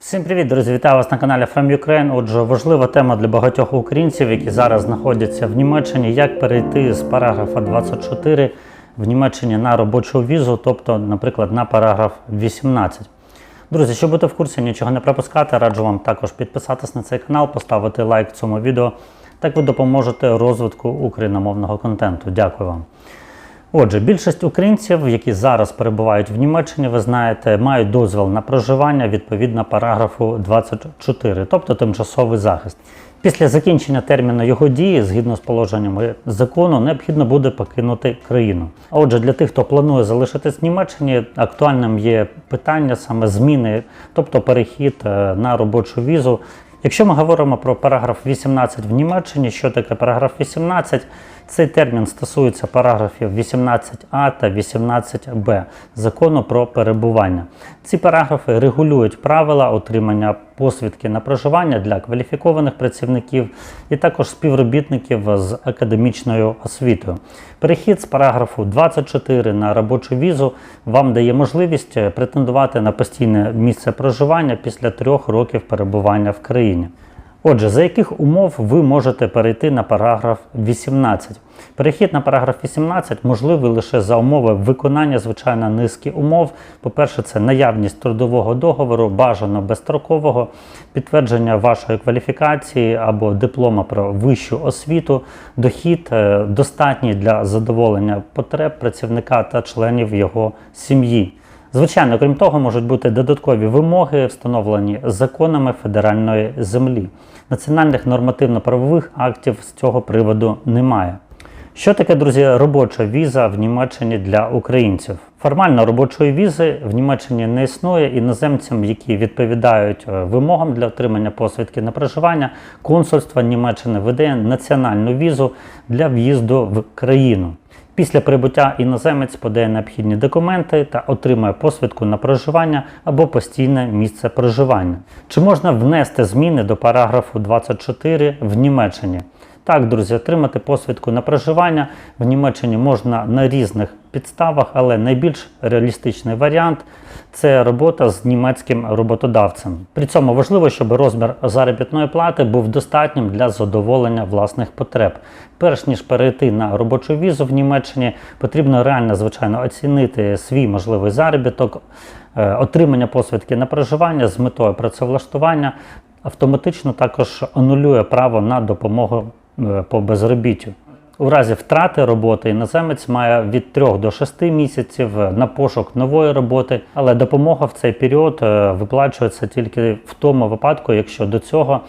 Всім привіт, друзі! Вітаю вас на каналі From Ukraine. Отже, важлива тема для багатьох українців, які зараз знаходяться в Німеччині, як перейти з параграфа 24 в Німеччині на робочу візу, тобто, наприклад, на параграф 18. Друзі, щоб бути в курсі, нічого не пропускати, раджу вам також підписатись на цей канал, поставити лайк цьому відео. Так ви допоможете розвитку україномовного контенту. Дякую вам. Отже, більшість українців, які зараз перебувають в Німеччині, ви знаєте, мають дозвіл на проживання відповідно параграфу 24, тобто тимчасовий захист. Після закінчення терміну його дії, згідно з положеннями закону, необхідно буде покинути країну. Отже, для тих, хто планує залишитись в Німеччині, актуальним є питання саме зміни, тобто перехід е, на робочу візу. Якщо ми говоримо про параграф 18 в Німеччині, що таке параграф 18? Цей термін стосується параграфів 18а та 18б закону про перебування. Ці параграфи регулюють правила отримання посвідки на проживання для кваліфікованих працівників і також співробітників з академічною освітою. Перехід з параграфу 24 на робочу візу вам дає можливість претендувати на постійне місце проживання після трьох років перебування в країні. Отже, за яких умов ви можете перейти на параграф 18? Перехід на параграф 18 можливий лише за умови виконання звичайно низки умов. По-перше, це наявність трудового договору, бажано безстрокового, підтвердження вашої кваліфікації або диплома про вищу освіту, дохід е, достатній для задоволення потреб працівника та членів його сім'ї. Звичайно, крім того, можуть бути додаткові вимоги, встановлені законами федеральної землі. Національних нормативно-правових актів з цього приводу немає. Що таке, друзі, робоча віза в Німеччині для українців? Формально робочої візи в Німеччині не існує іноземцям, які відповідають е, вимогам для отримання посвідки на проживання. Консульство Німеччини видає національну візу для в'їзду в країну. Після прибуття іноземець подає необхідні документи та отримує посвідку на проживання або постійне місце проживання. Чи можна внести зміни до параграфу 24 в Німеччині? Так, друзі, отримати посвідку на проживання в Німеччині можна на різних підставах, але найбільш реалістичний варіант це робота з німецьким роботодавцем. При цьому важливо, щоб розмір заробітної плати був достатнім для задоволення власних потреб. Перш ніж перейти на робочу візу в Німеччині, потрібно реально, звичайно, оцінити свій можливий заробіток, е, отримання посвідки на проживання з метою працевлаштування. Автоматично також анулює право на допомогу по безробіттю. У разі втрати роботи іноземець має від 3 до 6 місяців на пошук нової роботи, але допомога в цей період е, виплачується тільки в тому випадку, якщо до цього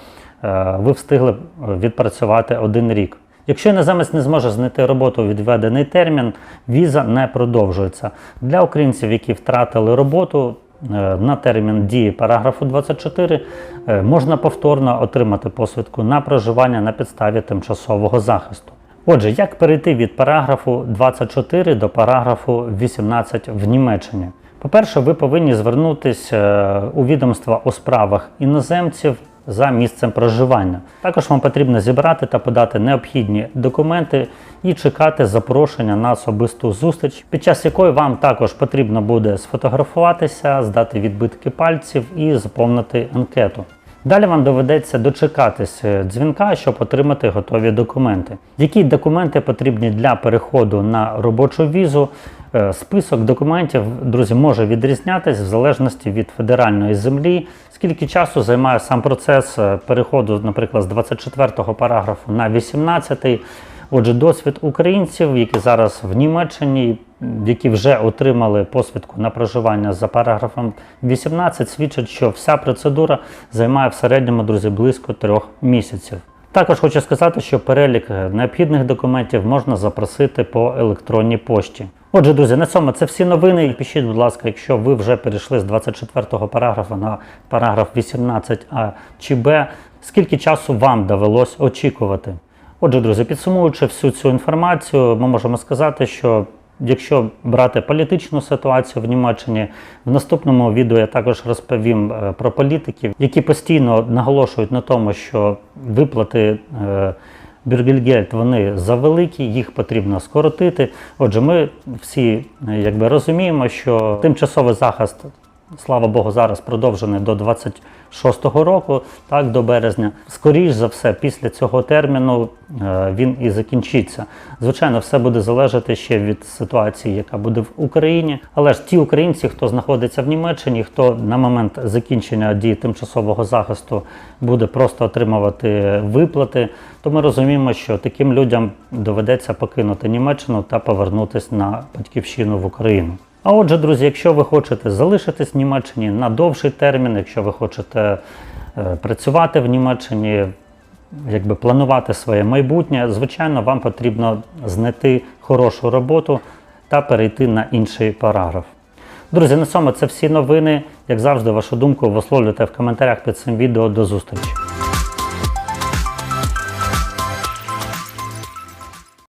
е, ви встигли відпрацювати один рік. Якщо іноземець не зможе знайти роботу у відведений термін, віза не продовжується. Для українців, які втратили роботу, е, на термін дії параграфу 24 е, можна повторно отримати посвідку на проживання на підставі тимчасового захисту. Отже, як перейти від параграфу 24 до параграфу 18 в Німеччині? По-перше, ви повинні звернутися е, у відомства у справах іноземців за місцем проживання. Також вам потрібно зібрати та подати необхідні документи і чекати запрошення на особисту зустріч, під час якої вам також потрібно буде сфотографуватися, здати відбитки пальців і заповнити анкету. Далі вам доведеться дочекатись е, дзвінка, щоб отримати готові документи. Які документи потрібні для переходу на робочу візу? Е, Список документів, друзі, може відрізнятися в залежності від федеральної землі. Скільки часу займає сам процес е, переходу, наприклад, з 24 параграфу на 18. Отже, досвід українців, які зараз в Німеччині, які вже отримали посвідку на проживання за параграфом 18, свідчить, що вся процедура займає в середньому, друзі, близько трьох місяців. Також хочу сказати, що перелік необхідних документів можна запросити по електронній пошті. Отже, друзі, на цьому це всі новини. Пишіть, будь ласка, якщо ви вже перейшли з 24 параграфа на параграф 18а чи Б, скільки часу вам довелось очікувати? Отже, друзі, підсумуючи всю цю інформацію, ми можемо сказати, що якщо брати політичну ситуацію в Німеччині, в наступному відео я також розповім е, про політиків, які постійно наголошують на тому, що виплати. Бюргельгельд вони завеликі, їх потрібно скоротити. Отже, ми всі е, якби розуміємо, що тимчасовий захист слава Богу, зараз продовжений до 26-го року, так, до березня. Скоріш за все, після цього терміну е, він і закінчиться. Звичайно, все буде залежати ще від ситуації, яка буде в Україні. Але ж ті українці, хто знаходиться в Німеччині, хто на момент закінчення дії тимчасового захисту буде просто отримувати виплати, то ми розуміємо, що таким людям доведеться покинути Німеччину та повернутися на батьківщину в Україну. А отже, друзі, якщо ви хочете залишитись в Німеччині на довший термін, якщо ви хочете е, працювати в Німеччині, якби планувати своє майбутнє, звичайно, вам потрібно знайти хорошу роботу та перейти на інший параграф. Друзі, на цьому це всі новини. Як завжди, вашу думку висловлюйте в коментарях під цим відео. До зустрічі.